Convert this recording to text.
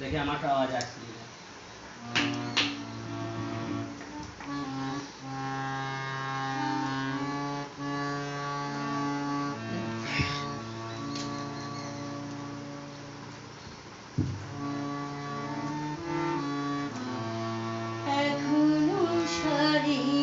দেখে আমার আওয়াজ আসছে। এখনও সারি